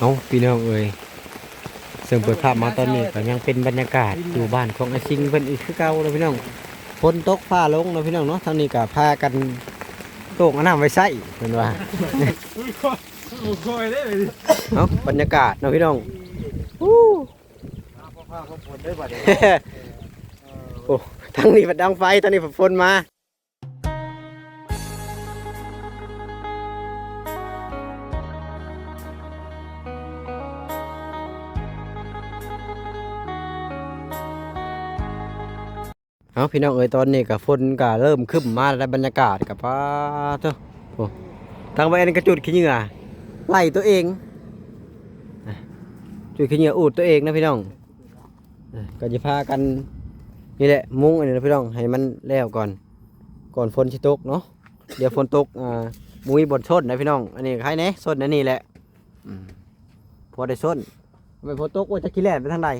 เอาพี่น้องเอ้ยซึ่งเปิดภาพมาตอนนี้ก็ยังเป็นบรรยากาศอยู่บ้านของไอ้ซิงเพิ่นอีกคือเก่าเลยพี่น้องฝนตกฟ้าลงเนาะพี่น้องเนาะทางนี้ก็พากันโตกเอาน้ำไว้ใส่เพิ่นว่าอุ้ยคอยคอยได้เลยดิเอาบรรยากาศเนาะพี่น้องอู้พ่อข้าเขาฝนได้บัดนี้โอ้ทางนี้บัดดังไฟทางนี้ฝนมา เอาพี่น้องเอ้ยตอนนี้ก็ฝนก็เริ่มครึ้มมาแล้วบรรยากาศกับป้าเถอะโอ้ทางไปอันกระจุดขี้เหงื่อไล่ตัวเองจุดขี้เหงื่ออูดตัวเองนะพี่น้องอะก็จะพากันนี่แหละมุ้งอันนี้นะพี่น้องให้มันแล้วก่อน ก่อนฝนชิตกเนาะเดี๋ยวฝนตกอ่ามุ้ยบนส้นนะพี่น้องอันนี้ใครเน่ส้นอันนี้แหละพอได้ส้นไม่ฝนตกว่าจะขี้แล่ไปทางใด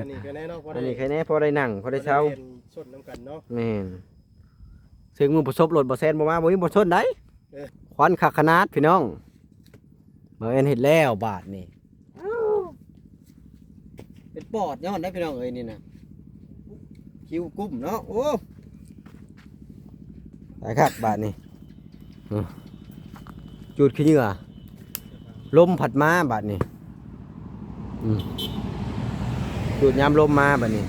อันนี้ก็แน่เนาะพออันได้นี้ใครเน่พอได้นั่งพอได้เช้ารียนสดน้ำกันเนาะ แม่นซึ่งมือประสบรถบ่แซนบ่มาบ่มีบ่ชนได้เออ ควันคักขนาดพี่น้องบ่เอ็นเฮ็ดแล้วบาทนี่เป็นปอดย้อนได้พี่น้องเอ้ยนี่นะคิวกุ้มเนาะโอ้ไปครับบาทนี่เออจุดขี้เหงื่อลมผัดมาบาทนี่อืม จุดยามลมมาแบาทนี่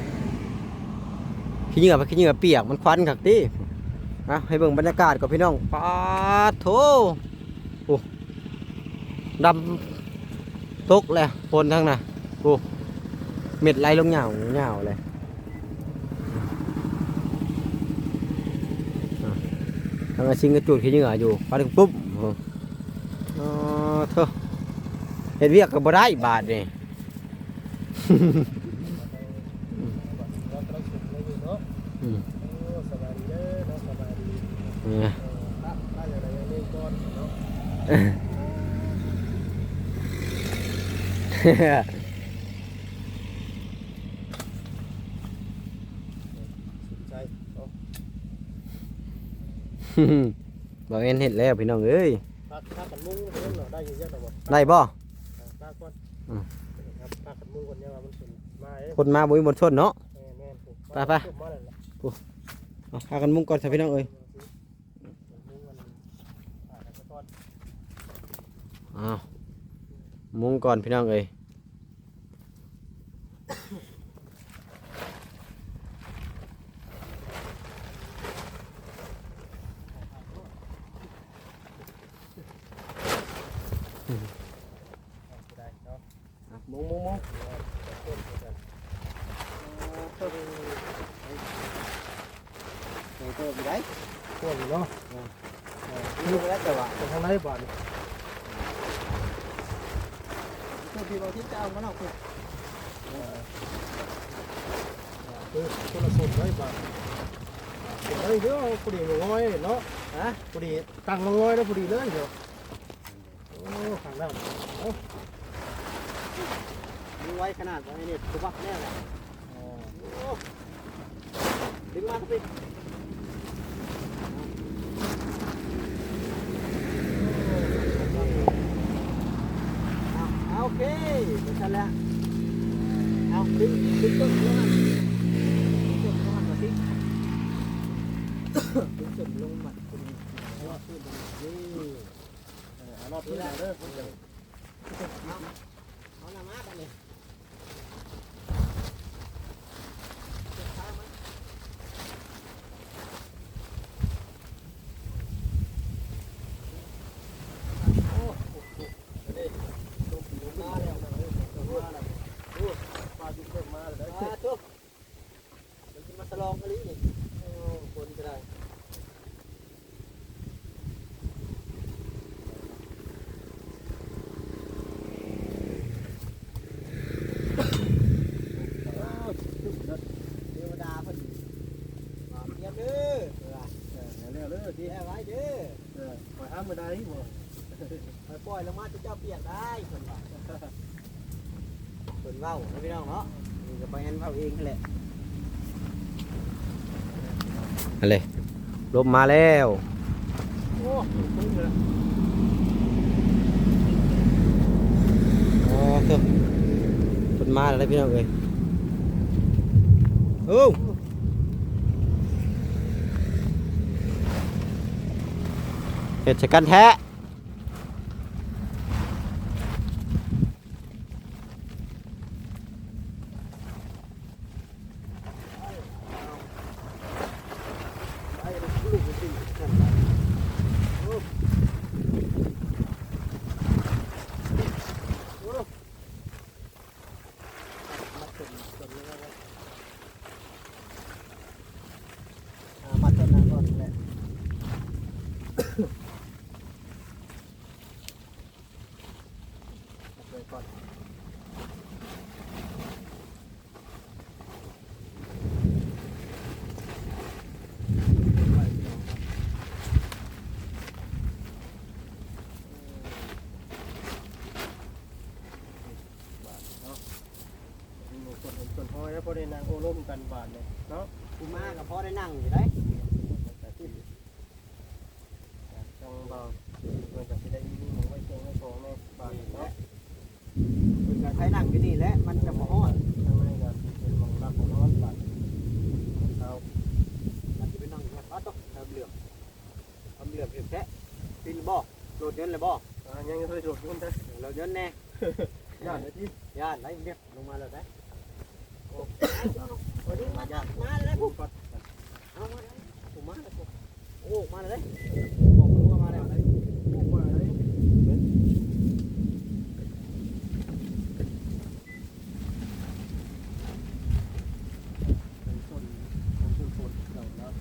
ขี้เหงื่อขี้เหงื่อเปียกมันควันคักตินะให้เบิ่งบรรยากาศกับพี่น้องปาโถโอ้ดำตกเลยฝนทั้งน่ะโอ้เม็ดไหลลงเหงาเหงาเลยทางอาชิงก็จุดขี้เหงื่ออยู่พอถึงปุ๊บโอ้อ๋อเถอเห็นเวียกก็บ่ได้บาทนี่ เรากำลังสุกเลยอยู่เนาะ อืม โอ้สบายดีเด้อเนาะสบายดี เนี่ย ถ้าถ้าอย่างไรอย่างนี้ก่อนเนาะ ใจเอาบ่เอ็นเห็ดแล้วพี่น้องเอ้ยพาพากันมุ้งเรื่องเนาะได้อยู่เยอะหรอบ่ได้บ่พาก่อนอืมครับพากันมุ้งก่อนเนี่ยว่ามันเป็นมาเอ้ยคนมาบ่มีบนชนเนาะแม่แม่นปุ๊บไปไปมาแล้วล่ะเอาพากันมุงก่อนซะพี่น้องเอ้ยมุ้งมันพากันไปก่อนอ้าวมุงก่อนพี่น้องเอ้ยอะ มุงมุงมุงเติมไปได้พวกนี้เนาะมุงไปแล้วแต่ว่าไปทางไหนบ้านนี่ตัวที่เราที่จะเอามันออกคือ คนละส่วนไว้บ้านเฮ้ยเดี๋ยวพอดีงอยเนาะฮะพอดีตั้งงอยแล้วพอดีเลยเดี๋ยวโอ้ข้งหน้าดูไว้ขนาดไว้นี่คือบักแน่แหละอ๋อดึงมาสิโอเคเป็นกันแล้ว เอาดึงดึงต้นลงมาดึงต้นลงมาสิดึงต้นลงมาคุณว่ เว้านะพี่น้องเนาะนี่ก็ไปเห็นเว้าเองนั่แหละอะไรลมมาแล้ว โอ้คุ้เอ๋อเถนมาแล้วพี่น้องเอ้ยโอ้เหตุการณ์แท้ เลยก่อนมีหมู่คนเห็นคนห้อแล้วพอได้นางโอล่มกันบาทเลยเนาะกูมากับพ่อได้นั่งอยู่ได้ แต่ที่จังเบาเพื่อนจะได้มีหมูไว้เชียงไว้ของในบาทเนาะ คุณกับใครนั่งอยู่นี่แหละมันจะมาฮอด ข้างในก็เป็นมองรับของนอนบาทเอา มันจะไปนั่งอยู่ว่าต้องทำเหลืองทำเหลืองเพียงแค่ปินบ่ โหลดเงินเลยบ่อ่ายังไม่ได้โดดยุ่งได้เราเงินแน่ย่านที่ย่านไรเนี่ยลงมาเลยได้วันนี้มาย่านมาเลยผมเอามาเลยผมมาเลยผมโอ้มาเลยบอกคุณว่ามาแล้ว บุกมาเลยเป็นต้นเป็นต้นฝนเก่าแล้ว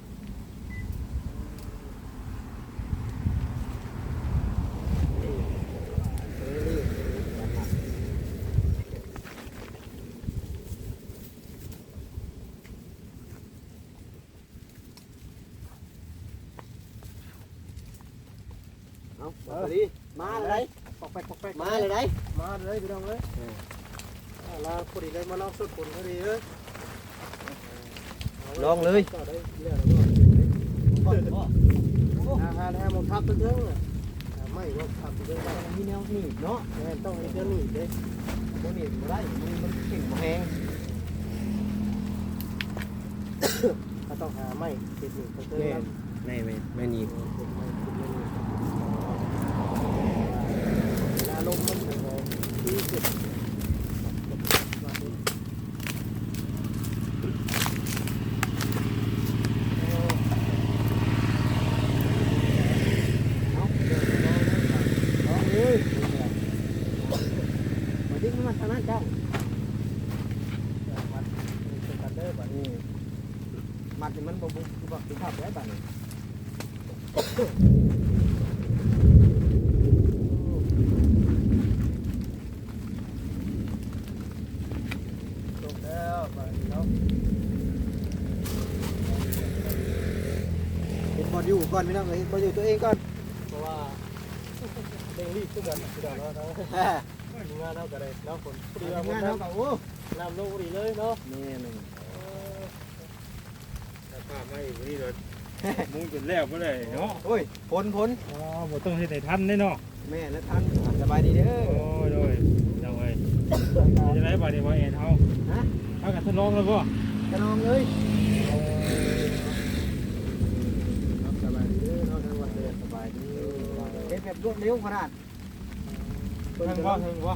เอา มาเลยมาเลยปอกแป๊กปอกแป๊กมาเลยได้มาเลยพี่น้องเลยอ่าลาพอดีเลยมาลองสุดผลพอดีเลยลองเลยก็ได้เรื่องแล้วก็ก่อนบ่อาหารแฮมมันทับไปเยอะไม่ว่าทับไปเยอะได้มีแนวหนีบเนาะแม่ต้องมีเจ้าหนี้เด้บ่หนีบบ่ได้มันมันเก่งบ่แฮงถ้าต้องหาไม่ติดหนี้ต้องเจอแม่แล้วไม่ไม่ไม่หนีบ เวลาลมมันถึงที่สุด เอาเดี๋ยวลองลองเลยมาดิ้งมันทางนั้นเจ้า มันเป็นกันเด้อแบบนี้ มัดนี่มันบ่บุกคือว่าคือภาพได้บัดนี้ จบแล้วแบบนี้เนาะ เป็นบ อลอยู่ก่อนพี่น้องเอ้ยบอลอยู่ตัวเองก่อนเพราะว่าเร่งรีบขึ้นกันคือเราเนาะแฮ่งานเท่ากันเลยแล้วฝนพอดีว่าฝงานนน้เท่ากับโอ้ำน้ำลงพอดีเลยเนาะนี่หนึ่งถ้าพามาอีกนี่รถมุ้งจนแล้วบ่ได้เนาะโอ้ยพ้นพ้นอ๋อบ่ต้องเฮ็ดให้ทันเด้เนาะแม่และท่านอะสบายดีเด้อโอ้ยโดยจังไว้จะได้บาดนี้บ่แอนเฮาฮะเฮากันทดลองแล้วบ่กระนองเลย สบายดีเนาะทั้งวันเลยสบายดี เด็ด แบบรวดเร็วขนาดถึงบ่ถึงบ่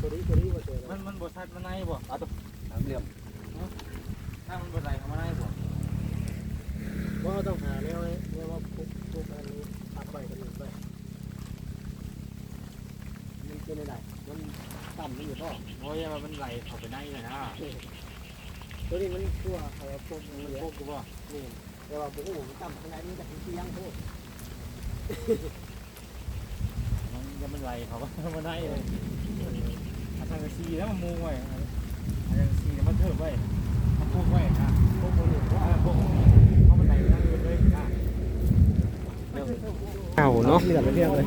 ตัวนี้ตัวนี้มาเจอมันมันบ่ทัดมาในบ่เอาตัวน้ำเหลี่ยมถ้ามันบ่ได้เข้ามาในบ่ว่าต้องหาแนวแนวว่าปุ๊บปุ๊บอันนี้ตัดไปกันไปมันเป็นอะไรมันต่ำมันอยู่พ่อโอ้ยว่ามันไหลเข้าไปในเลยนะตัวนี้มันตัวอะไรพวกมันนี้พวกกูบ่นี่แต่ว่าโอ้โหมันต่ำขนาดนี้จะเป็นเสียงโทษ มันยังมันไหลเข้ามาในเลยอาทางกระซีแล้วมันมุงไว้อาทางกระซีมันเทิบไว้มันพุกไว้นะพวกนี้เออพวกเขามันไหลนั่งเลยนะเอาเนาะ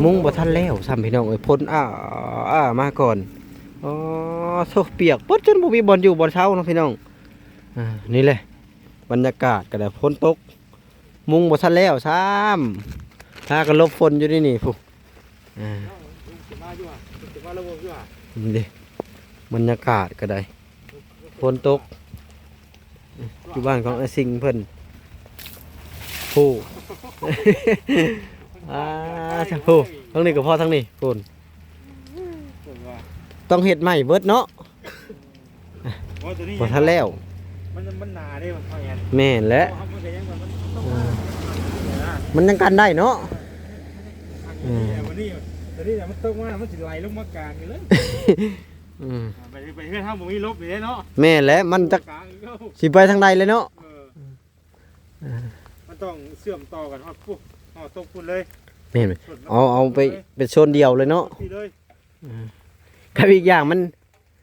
มุ้งบ่ทันแล้วซ้ำพี่น้องเอ้ยพ้นอ้าอ้ามาก่อนอ๋อโซเปียกปดจนบ่มีบอลอยู่บอลเช้าเนาะพี่น้องอ่านี่แหละบรรยากาศก็ได้นตก มุ้งบ่ทันแล้วซ้ำถ้าก็หลบฝนอยู่นี่นี่พุอ่า อยู่อะจะมาระบบอยู่อะนี่เด้บรรยากาศก็ได้ฝนตกอยู่บ้านของไอ้สิงเพิ่นผู้อ่าจ้ะผู้ทั้งนี้ก็พอทั้งนี้พุ่นเกิดว่าต้องเฮ็ดใหม่เบิดเนาะเพราะตัวนี้บ่ทันแล้วมันมันหนาได้มันเขาแอนแม่นและเขามันก็ยังแบบมันต้องมาเนี่ยนะมันยังกันได้เนาะ อันนี้วันนี้ตัวนี้เนี่ยมันตกมามันสิไหลลงมากลางอยู่เลยอืมไปไปเพื่อนห้ามบ่มีลบอยู่เลยเนาะแม่นและมันจะกลางอีกแล้วสิไปทางใดเลยเนาะเออมันต้องเชื่อมต่อกันฮอดปุ๊บฮอดตกพุ่นเลยแม่นไหมส่วนมันเอาเอาไปเป็นโซนเดียวเลยเนาะพี่เลยกับอีกอย่างมัน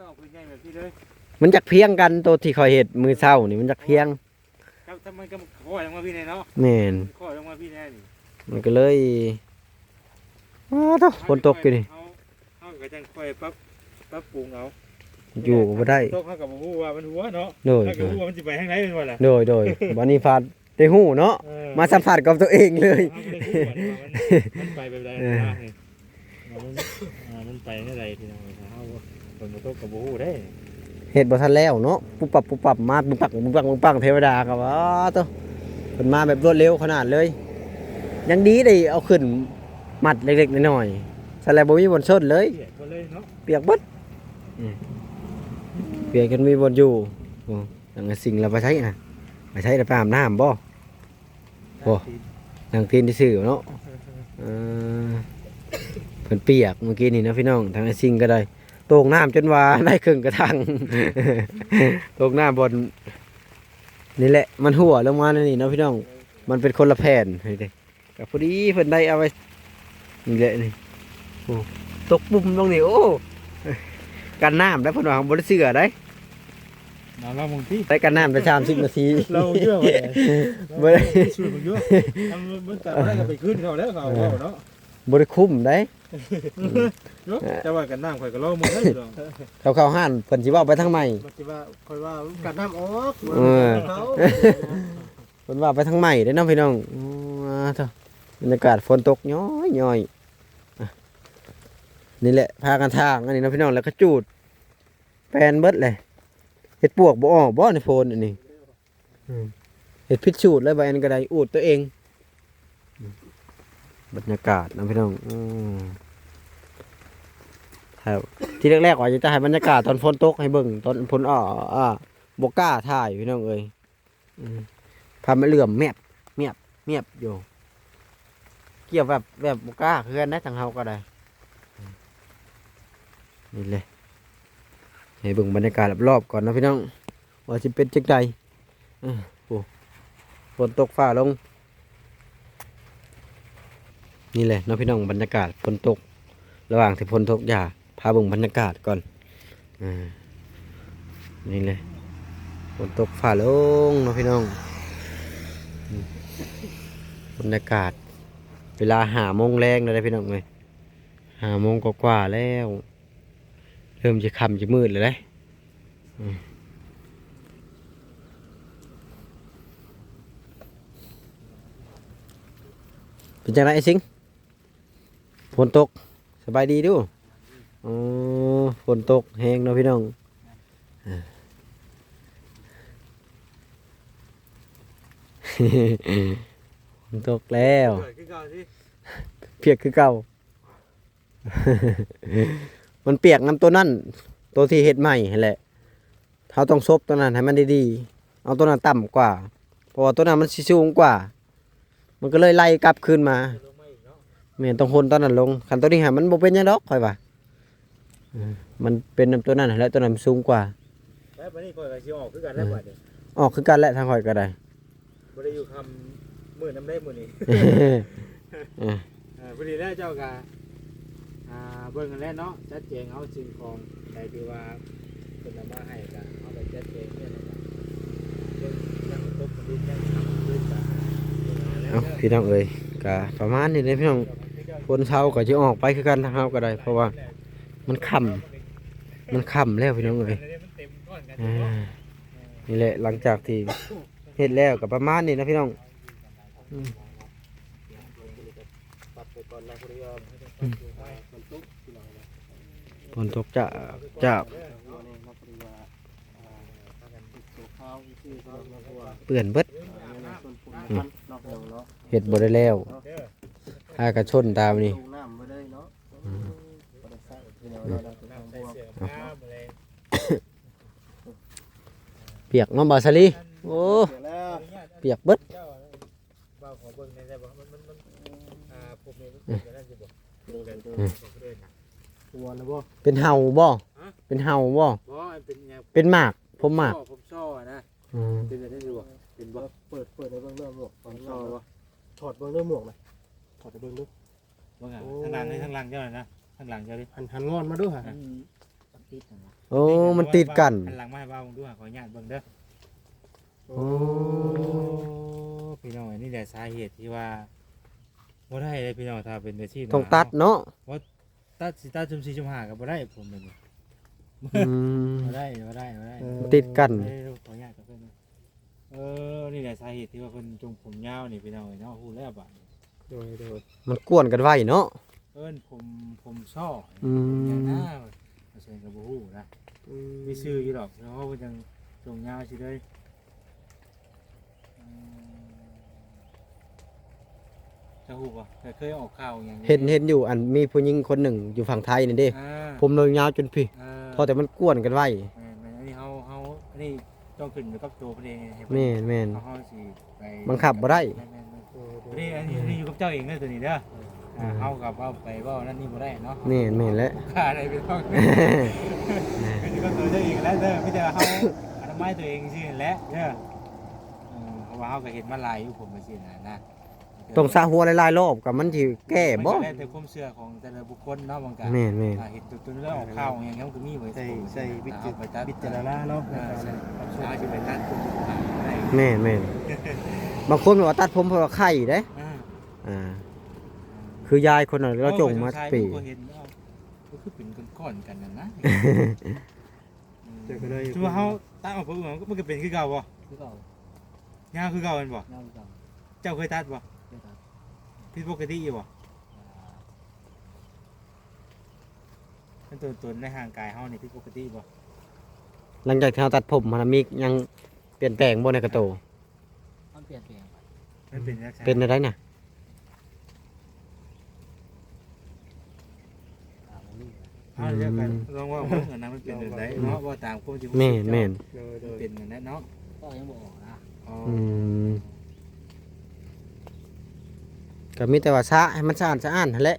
ต้องเอาพื้นใหญ่แบบพี่เลยมันจักเพียงกันตัวที่คอยเห็ดมือเศร้านี่มันจักเพียงครับถ้ามันก็ขอลงมาพี่แน่เนาะแม่นขอลงมาพี่แน่นี่มันก็เลย อ้าวเด้อฝนตกอยู่นี่เอาเอาก็จังค่อยปรับปรับปรุงเอาอยู่ก็บ่ได้ ตกเฮาก็บ่ฮู้ว่ามันหัวเนาะโดยถ้าก็ฮู้ว่ามันสิไปทางไหนเป็นว่าล่ะโดยโดยวันนี้ฟาดได้หู้เนาะ เออ มาสัมผัสกับตัวเองเลย เอาไปฮู้ว่ามันมันไปแบบใดเออนะนี่เอามันอ่ามันไปในใดที่น้องเฮาฝนบ่ตกก็บ่ฮู้ได้เห็ดบ่ทันแล้วเนาะปุ๊บปับปุ๊บปับมาปุ๊บปักปุ๊บปักปุ๊บปักเทวดาก็ว่าตัวเพิ่นมาแบบรวดเร็วขนาดเลย ยังดีได้เอาขึ้น มัดเล็กๆน้อยๆสไลบ่มีบนชนเลย เปียกหมดเลยเนาะเปียกเบิดอืมเปียกกันมีบนอยู่โอ้ยังไงสิ่งเราไปใช้นะไปใช้เราไปอาบน้ำบ่ โอ้ นางตีนที่สื่อเนาะเออเพิ่นเปียกเมื่อกี้นี่นะพี่น้องทางไอ้สิ่งก็ได้ตกน้ำจนว่าได้ครึ่งกระทังตกน้ำบนนี่แหละมันหัวลงมาในนี่เนาะพี่น้อง มันเป็นคนละแผ่นนี่เด้กับพอดีเพิ่นได้เอาไว้ นี่แหละนี่โอ้ตกปุ่มตรงนี้โอ้กันน้ำได้เพิ่นว่าบ่ได้เสื้อได้มาเรามงที่ได้กันน้ำได้30นาทีเราเยอะไปบ่ได้ช่วยมันเยอะทำมันแต่ได้ก็ไปขึ้นเขาแล้วเขาเอาเนาะบ่ได้คุ้มได้เนาะแต่ว่ากันน้ำข่อยก็รอมึงได้อยู่ดอกเขาเข้าห้านเพิ่นสิเว้าไปทางใหม่มันสิว่าคอยว่ากัดน้ำออกเออเขาเพิ่นว่าไปทางใหม่ได้อเน้องพี่น้องอ๋อเถอะบรรยากาศฝนตกย้อยย้อยอะ นี่แหละพากันทางอันนี้นะพี่น้องแล้วก็จูดแปนเบิดเลยเห็ดปวกบ่อบ่ในโฟนอันนี้เห็ดพิษชูดแล้วใบอันก็ไดอูดตัวเอง บรรยากาศนะพี่น้องอืมครับที่แรกๆว่าจะให้บรรยากาศตอนฝนตกให้เบิ่งตอนฝนอ่ออ่าบกล้าถ่ายพี่น้องเอ้ยพามาเหลื่อมแมบเมียบเมียบอยู่ เกี่ยวแบบแบบบกล้าเพื่อนนะทางเฮาก็ได้ นี่เลยให้เบิ่งบรรยากาศรอบๆก่อนนะพี่น้องว่าสิเป็นจังใดอ่าโอ้ฝนตกฟ้าลง นี่แหละนะพี่น้องบรรยากาศฝนตก ระหว่างที่ฝนตกอย่าพาเบิ่งบรรยากาศก่อนอนี่เลยฝนตกฟ้าลงนะพี่น้อง บรรยากาศ เวลาหาโมงแรงเลยพี่น้องเลยหาโมงกว่าแล้ว เริ่มจะค่ำจะมืดเลยนะอืมเป็นจังไรไอ้สิงฝนตกสบายดีดูอ๋อฝนตกแห้งเนาะพี่น้องอ่าฝนตกแล้วคือเก่าสิเปียกคือเก่า มันเปียกน้ำตัวนั่นตัวที่เห็ดใหม่นั่นแหละเขาต้องซบตัวนั้นให้มันดีๆเอาตัวนั้นต่ำกว่า เพราะว่าตัวนั้นมันสิสูงกว่า มันก็เลยไล่กลับคืนมาลงมาอีกเนาะเมียนต้องคนตัวนั้นลงคันตัวนี้หามันบ่เป็นหยังดอกค่อยว่าอืมมันเป็นน้ำตัวนั้นแหละตัวนั้นมันสูงกว่าแล้วบัดนี้ข่อยก็สิออกคือกันแล้วบัดนี้ออกคือกันแหละทางข่อยก็ได้บ่ได้อยู่คำมื้อน้ำได้มื้อนี้อะเออพอดีแล้วเจ้าก็ อ่าเบิ่งกันแล้วเนาะจัดแจงเอาสิ่งของใดที่ว่าเพิ่นเอามาให้ก็เอาไปจัดแจงเนี่ยนะครับเบิ่งยังตกดินยังทำพื้นก็เอ้าพี่น้องเอ้ยก็ประมาณนี้เลยพี่น้องคนเช้าก็จะออกไปคือกันทางเฮาก็ได้ เพราะว่ามันค่ำมันค่ำแล้วพี่น้องเอ้ยอ่านี่แหละหลังจากที่เฮ็ดแล้วก็ประมาณนี้นะพี่น้องอืม น้องนตกจะจะวันนี้ครับพอดีว่าอ่าอีกทีก็เนเพราะว่าเปื้อนเบิดเนาะเดี๋ยวเนาะเฮ็ดบ่ได้แล้วเด้อากระชนตามนี่เปียกน้องบาสลีโอ้เดี๋ยวแล้วเปียกเบิด เจ้าบ่าวขอเบิ่งได้บ่มันมันมันอ่าผมนี่มันเป็นได้สิบ่ดูได้ดูได้นะตัวนะบ่เป็นเห่าบ่ฮะเป็นเห่าบ่บ่มันเป็นหยังเป็นหมากผมหมากผมซ้อนะอืมเป็นได้สิบ่เป็นบ่เปิดเปิดในเบื้องเรื่องหมวกผมซ้อบ่ ถอดเบื้องเรื่องหมวกหน่อยถอดไปเบื้องดูบ่งทางหลังนี่ทางหลังเจ้าน่ะนะทางหลังเจ้าดิหันหันงอนมาด้วยฮะโอ้มันติดกันทางหลังมาให้บ่าวดูขออนุญาตเบิ่งเด้อโอ้พี่น้องอันนี้แหละสาเหตุที่ว่าบ่ได้เลยพี่น้องถ้าเป็นอาชีพต้องตัดเนาะ ตัดสิตัดชุม4ชุม5ก็บ่ได้ผมเป็นอืม บ่ได้บ่ได้บ่ได้ติดกัน เอ้ยขออนุญาตกับเพิ่นนะเออนี่แหละสาเหตุที่ว่าเพิ่นจงผมยาวนี่พี่น้องเอ้ยเนาะฮู้แล้วบาดนี้โดยโดยมันกวนกันไว้เนาะ เอิ้นผมผมซ้ออืมอย่างน้าเพิ่นก็บ่ฮู้นะมีชื่ออยู่ดอกเพราะว่าเพิ่นจังจงยาวสิเลยอืม จะฮู้บ่แต่เคยออกข่าวอย่างเห็นเห็นอยู่อันมีผู้หญิงคนหนึ่งอยู่ฝั่งไทยนี่เด้อ่าผมเลยยาวจนพี่อ่าพอแต่มันกวนกันไว้แม่นๆอันนี้เฮาเฮาอันนี้ต้องขึ้นอยู่กับตัวเพิ่นเองให้เพิ่นแม่นแม่นเฮาสิไปบังคับบ่ได้แม่นๆโดยโดอัยนนี้อันนี้อันนี้อยู่กับเจ้าเองเด้อตัวนี้เด้ออ่าเฮากับเอาไปเว้านั่นนี่บ่ได้เนาะแม่นแม่นแล้วค่าอะไรเป็นต้องเป็นก็ตัวเจ้าเองแล้วเด้อมีแต่เฮาอนามัยตัวเองซื่อแหละเด้อเออเพราะว่าเฮาก็เห็นมาหลายอยู่ผมก็สินะนะ ต้องสระหัวหลายๆรอบกับมันสิแก้บ่ มันก็แล้วแต่ความเชื่อของแต่ละบุคคลเนาะบางการแม่นแม่น อ่าเห็นตัวตัวเรื่องออกข่าวอย่างเงี้ยมันก็มีไว้ใส่ใส่วิเอาจิตไปตัดวิจารณาเนาะในอ่าการใช่รับชมเอาสิไปตัดตัวข่าวได้แม่นแม่นบางคนบอกว่าตัดผมเพราะว่าไข้เด้อ่าอ่า คือยายคนน่ะเราจงมาปี โอ้ยเห็นเอาก็คือเป็นก้อนๆกันนั่นนะเจอกันเลยคือว่าเฮาตัดออกเพิ่นมันก็เป็นคือเก่าบ่คือเก่ายาวคือเก่าแม่นบ่ยาวคือเก่าเจ้าเคยตัดบ่เดี๋ยวครับ ผิดปกติอยู่บ่อ่าเป็นตัวตนในห่างกายเฮานี่ผิดปกติบ่หลังจากที่เราตัดผมมันมียังเปลี่ยนแปลงบ่ในกระโต มันเปลี่ยนแปลงไปมันเป็นลักษณะเป็นอะไรน่ะอ่ามันนี่เอาเรียกกันลองว่าเบิ่งอันนั้นมันเป็นแบบใดเนาะบ่ตามความจริงแม่นแม่นโดยโดมันยเป็นแบบนั้นเนาะก็ยังบอกออกนะ อ๋ออืม ก็มีแต่ว่าสระให้มันสะอาดสะอ้านนั่นแหละ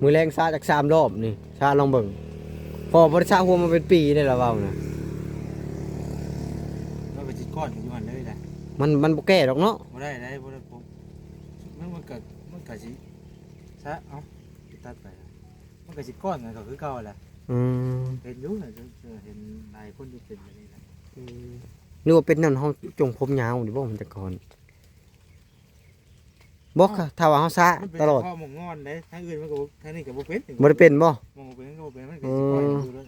มือแรงสระจากสามรอบนี่สระลองเบิ่งพอบริษัทหัวมาเป็นปีได้แล้วเว้านะเราไปจิตก้อนอยู่หั่นเลยนะมันมันบ่แก้ดอกเนาะบ่ได้ได้บ่ได้ผมมันมันก็มันก็สิซะเอ้าตัดไปมันก็สิก้อนกันก็คือเก่าแหละอืมเป็นอยู่น่ะเจอเห็นหลายคนที่เป็นแบบนี้นะอืมนึกว่าเป็นนั่นเฮาจงผมยาวดิบ่มันแต่ก่อน บ่ค่ะถ้าว่าเฮาสระมันเป็นตลอดข้อมงงอนได้ทางอื่นมันก็บ่ทางนี้ก็บ่เป็นบ่ได้เป็นบ่มองบ่เป็นก็บ่เป็นมันก็สิก้อนอยู่แล้ว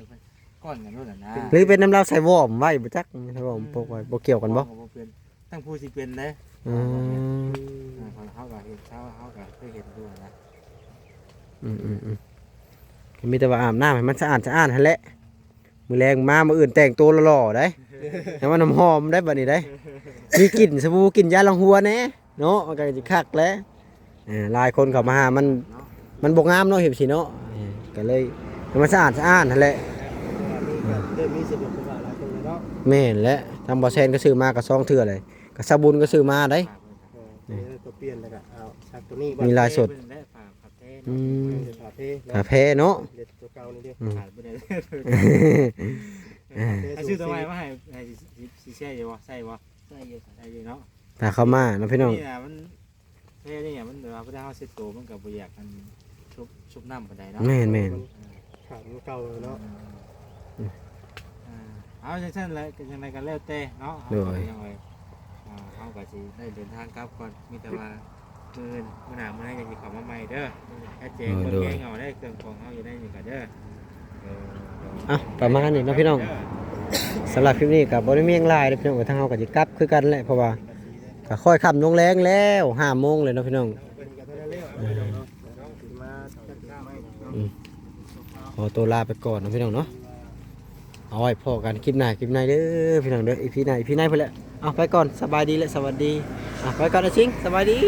ก้อนกันด้วยน่ะนะหรือเป็นน้ำลาวใส่วอร์มไว้บ่จักใส่วอร์มปกไว้บ่เกี่ยวกันบ่บ่เป็นทั้งผู้สิเป็นเด้อืมอ่าเขาเขาก็เห็นเขาเขาก็เคยเห็นด้วยนะอืมอืมอืมก็มีแต่ว่าอาบน้ำให้มันสะอาดสะอ้านหั่นแหละมื้อแรงมามื้ออื่นแต่งตัวหล่อๆได้ให้มันหอมๆได้บัดนี้ได้มีกลิ่นสบู่กลิ่นยาลังหัวแน่ เนาะมันก็สิคักแหล้วหลายคนเข้ามาหามันเนาะมันบกงามเนาะเห็นสิเนาะเออก็เลยให้มันสะอาดสะอ้านนั่นแหละ เริ่มมีสะดวกสบายหลายคนเลยเนาะแม่นแหละทางบ่อแซนก็ซื้อมาก็ซองเทื่อเลยก็สบู่ก็ซื้อมาได้ เออตัวเปลี่ยนแล้วก็เอาชักตัวนี้มีลายสดเป็นได้ฝากขับเทนอืมเดี๋ยวขาเท่กาแฟเนาะ เด็ดตัวเก่านี่เด้ออืมขาดไปเลยเออไอ้ชื่อตัวใหม่ว่าให้ให้สิใช่อยู่บ่ใช่บ่ใส่เยอะครับใช่อยู่เนาะ ถ้าเข้ามาเนาะพี่น้อง นี่น่ะมันเท่นี่น่ะมันเดี๋ยวเราบ่ได้เฮาเซ็ตโตมันก็บ่อยากมันชุบชุบน้ำปานใดเนาะแม่นแม่น ขาดมันเก่าเลยเนาะอ่าเอาจังซั่นแหละก็จังไดก็แล้วแต่เนาะโดยยังไงอ่าเฮาก็สิได้เดินทางกลับก่อนมีแต่ว่ามื้ออื่นมื้อหน้ามื้อไหนก็สิเข้ามาใหม่เด้อแค่เจงเบิ่งแกงเอาได้เครื่องของเฮาอยู่ในนี่ก็เด้อเออเด้ออะประมาณนี้เนาะพี่น้อง สำหรับคลิปนี้ก็บ่ได้มีหยังหลายเด้อพี่น้องก็ทางเฮาก็สิกลับคือกันแหละเพราะว่า ก็ค่อยค่ำลงแรงแล้วห้าโมงเลยเนาะพี่น้องเป็นกันเท่านั้นแล้วเนาะเนาะถึงมาจัดการไม่เนาะขอตัวลาไปก่อนนะพี่น้องเนาะเอาไว้พอกันคลิปหน้าคลิปหน้าเด้อพี่น้องเด้ออีพีหน้าอีพีหน้าไปแหละเอาไปก่อนสบายดีและสวัสดีอะไปก่อนนะชิงสบายดี